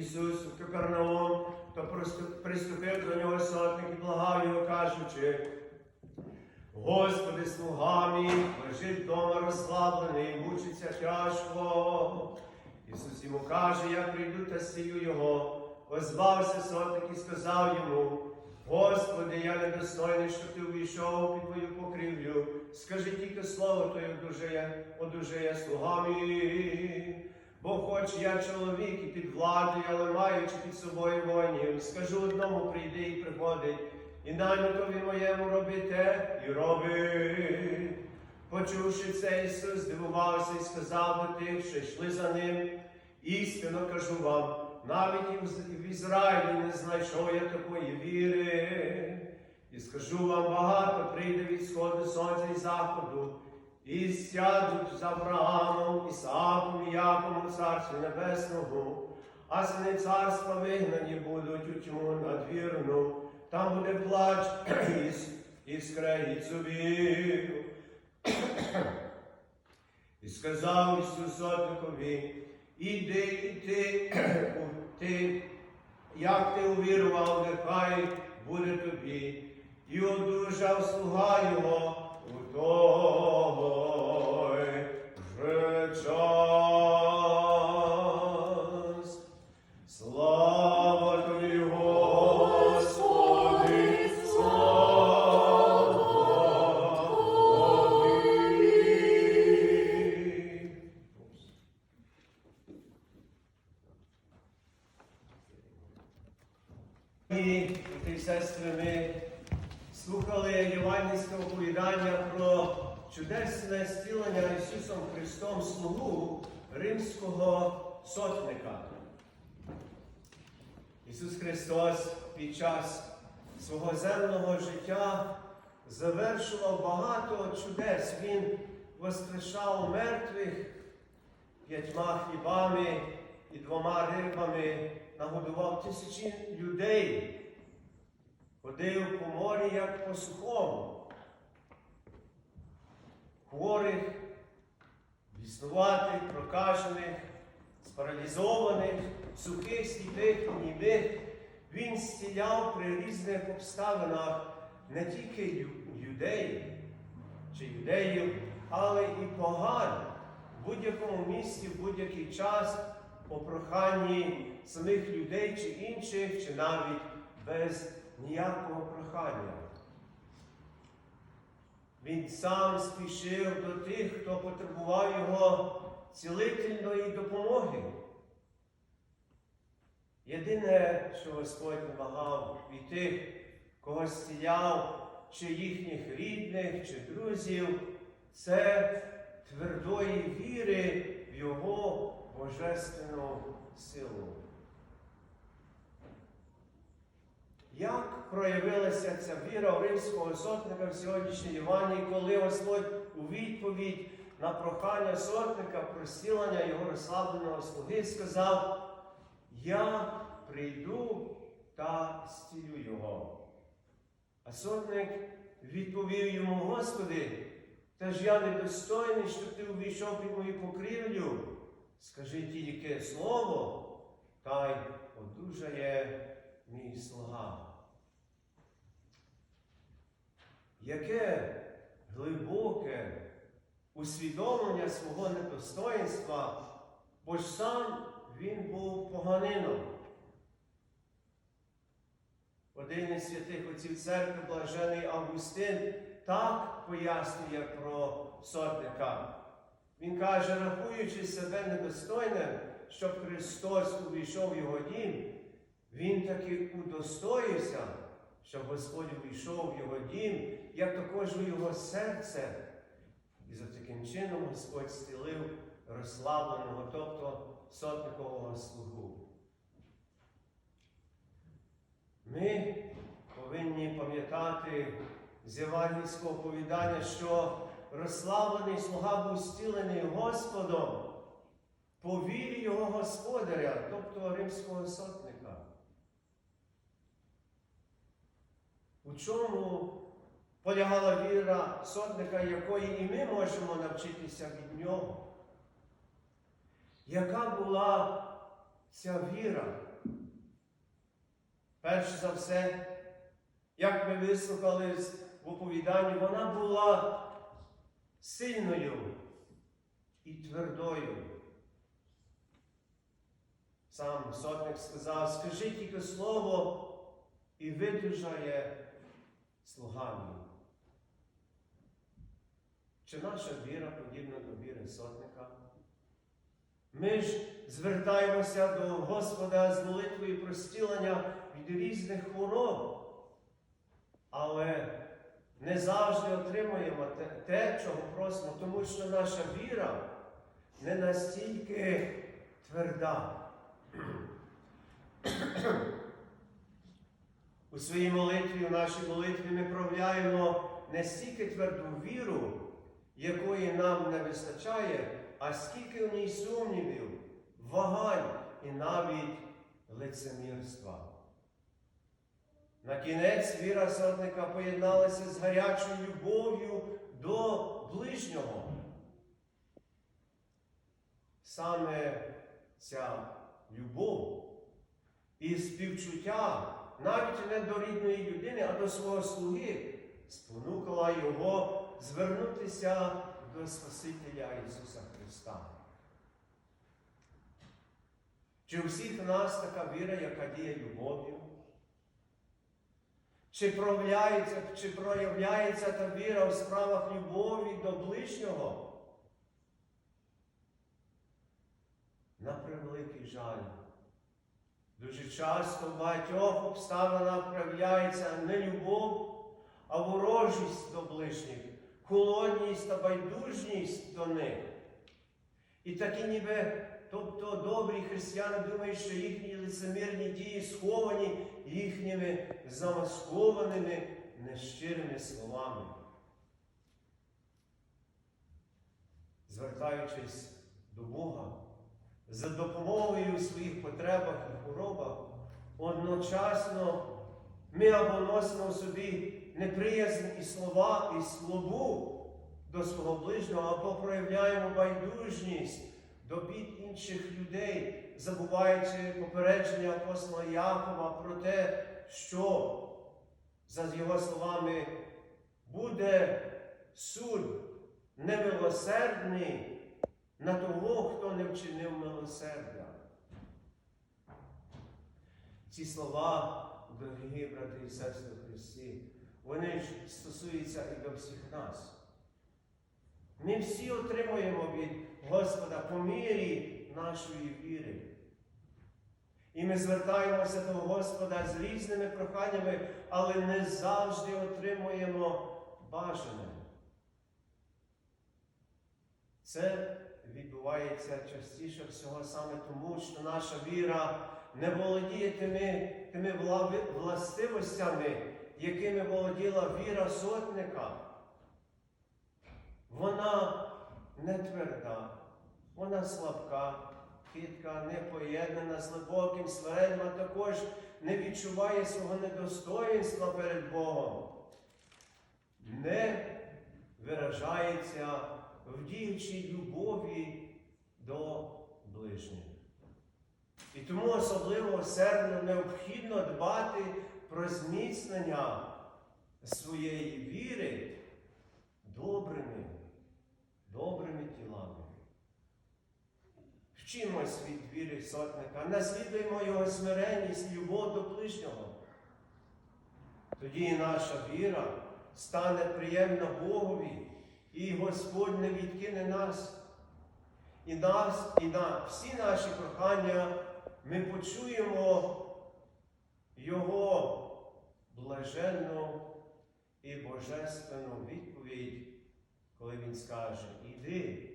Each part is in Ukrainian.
Ісус в Капернаум, то приступив до нього сотник і благав його, кажучи, Господи, слуга лежить вдома розслаблений, мучиться тяжко. Ісус йому каже, я прийду та сію його. Озвався сотник і сказав йому, Господи, я недостойний, що ти увійшов під твою покрівлю. Скажи тільки слово, то й одужає, одужає слуга. Бо хоч я чоловік і під владою, але маючи під собою воїнів, скажу одному прийди і приходить, і наймитові моєму роби те і роби. Почувши це, Ісус здивувався і сказав до тих, що йшли за ним, істинно кажу вам, навіть в- Ізраїлі не знайшов я такої віри. І скажу вам багато прийде від сходу сонця і заходу, і сядуть з Авраамом, Ісааком у Царстві Небесного, а сини царства вигнані будуть у тьму надвірну, там буде плач і, скрегіт зубів. І сказав Ісус сотникові, іди і ти, ти, як ти увірував, нехай буде тобі, і одужав слуга його Domoi, Receam. Чудесне зцілення Ісусом Христом слугу римського сотника. Ісус Христос під час свого земного життя завершував багато чудес. Він воскрешав мертвих п'ятьма хлібами і двома рибами, нагодував тисячі людей, ходив по морі, як по сухому, хворих, біснуватих, прокажених, спаралізованих, сухих, сліпих, німих. Він зціляв при різних обставинах не тільки юдеїв чи юдеїв, але і поган в будь-якому місці, в будь-який час по проханні самих людей чи інших, чи навіть без ніякого прохання. Він сам спішив до тих, хто потребував його цілительної допомоги. Єдине, що Господь вимагав від тих, кого зціляв, чи їхніх рідних, чи друзів, це твердої віри в Його божественну силу. Як проявилася ця віра у римського сотника в сьогоднішній Івані, коли Господь у відповідь на прохання сотника про зцілення його розслабленого слуги сказав, Я прийду та зцілю його. А сотник відповів йому, Господи, та ж я недостойний, щоб ти увійшов під мою покрівлю. Скажи тільки слово, та й одужає мій слуга. Яке глибоке усвідомлення свого недостоїнства, бо ж сам він був поганином. Один із святих отців церкви, блажений Августин, так пояснює про сотника. Він каже, рахуючи себе недостойним, щоб Христос увійшов в його дім, він таки удостоївся, щоб Господь увійшов в його дім, як також у його серце. І за таким чином Господь стілив розслабленого, тобто сотникового слугу. Ми повинні пам'ятати з євангельського оповідання, що розслаблений слуга був зцілений Господом по вірі його господаря, тобто римського сотника. У чому полягала віра сотника, якої і ми можемо навчитися від нього. Яка була ця віра? Перш за все, як ми вислухали в оповіданні, вона була сильною і твердою. Сам сотник сказав, скажи тільки слово і видужає слуга мій. Чи наша віра подібна до віри сотника? Ми ж звертаємося до Господа з молитвою про зцілення від різних хвороб, але не завжди отримуємо те, чого просимо, тому що наша віра не настільки тверда. У своїй молитві, у нашій молитві ми проявляємо не стільки тверду віру, якої нам не вистачає, а скільки в ній сумнівів, вагань і навіть лицемірства. На кінець віра сотника поєдналася з гарячою любов'ю до ближнього. Саме ця любов і співчуття навіть не до рідної людини, а до свого слуги спонукала його звернутися до Спасителя Ісуса Христа. Чи у всіх нас така віра, яка діє любов'ю? Чи проявляється, чи проявляється та віра в справах любові до ближнього? На превеликий жаль. Дуже часто в багатьох обставинах проявляється не любов, а ворожість до ближніх, холодність та байдужність до них. І такі ніби, тобто добрі християни думають, що їхні лицемірні дії сховані їхніми замаскованими нещирими словами. Звертаючись до Бога, за допомогою своїх потребах і хворобах, одночасно ми або носимо в собі неприязнь і слова, і слову до свого ближнього, або проявляємо байдужність до бід інших людей, забуваючи попередження апостола Якова про те, що, за його словами, буде суд немилосердний на того, хто не вчинив милосердя. Ці слова, дорогі брати і сестри Христі, вони ж стосуються і до всіх нас. Ми всі отримуємо від Господа по мірі нашої віри. І ми звертаємося до Господа з різними проханнями, але не завжди отримуємо бажане. Це відбувається частіше всього саме тому, що наша віра не володіє тими, тими властивостями, якими володіла віра сотника. Вона не тверда, вона слабка, хитка, не поєднана з глибоким смиренням, а також не відчуває свого недостоїнства перед Богом. Не виражається в діючій любові до ближніх. І тому особливо сердно необхідно дбати про зміцнення своєї віри добрими, добрими тілами. Вчимось від віри сотника, наслідуємо його смиренність, любов до ближнього. Тоді і наша віра стане приємна Богові, і Господь не відкине нас. І нас, і на всі наші прохання ми почуємо Його блаженну і божественну відповідь, коли Він скаже, іди,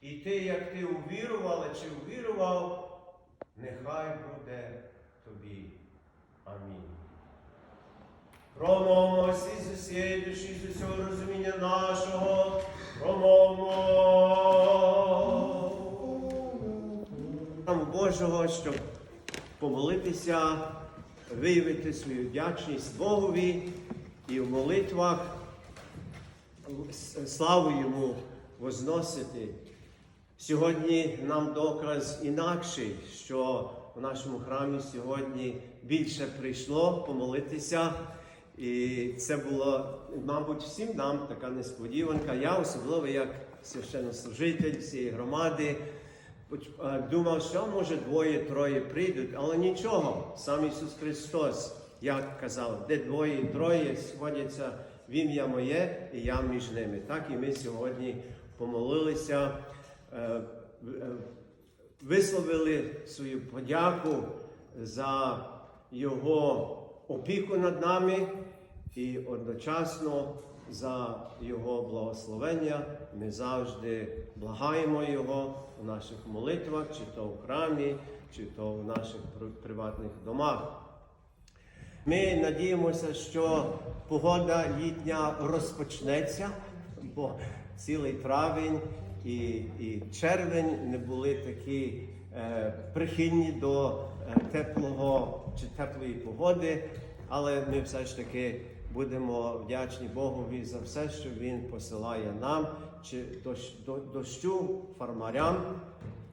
і ти, як ти увірувала чи увірував, нехай буде тобі. Амінь. Промовимось із усієї душі, з усього розуміння нашого, промовмо. Нам Божого, щоб помолитися, виявити свою вдячність Богові і в молитвах славу йому возносити. Сьогодні нам доказ інакший, що в нашому храмі сьогодні більше прийшло помолитися. І це було, мабуть, всім нам така несподіванка. Я особливо як священнослужитель цієї громади. е, Думав, що може двоє-троє прийдуть, але нічого. Сам Ісус Христос, як казав, де двоє і троє сходяться в ім'я моє, і я між ними. Так і ми сьогодні помолилися, е, е, висловили свою подяку за Його опіку над нами і одночасно за Його благословення. Ми завжди благаємо Його у наших молитвах, чи то в храмі, чи то в наших приватних домах. Ми надіємося, що погода літня розпочнеться, бо цілий травень і, і червень не були такі е, прихильні до е, теплого чи теплої погоди, але ми все ж таки будемо вдячні Богові за все, що Він посилає нам, чи дощу фармарям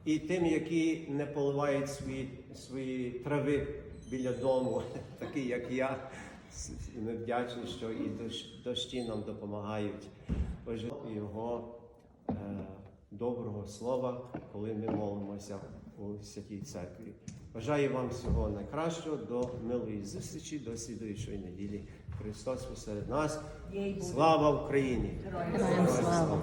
і тим, які не поливають свої, свої трави біля дому, такі як я. Ми вдячні, що і дощі нам допомагають. Отже, його е, доброго слова, коли ми молимося у святій церкві. Бажаю вам всього найкращого до милої зустрічі, до слідуючої неділі. Христос посеред нас. Слава Україні! Героям слава!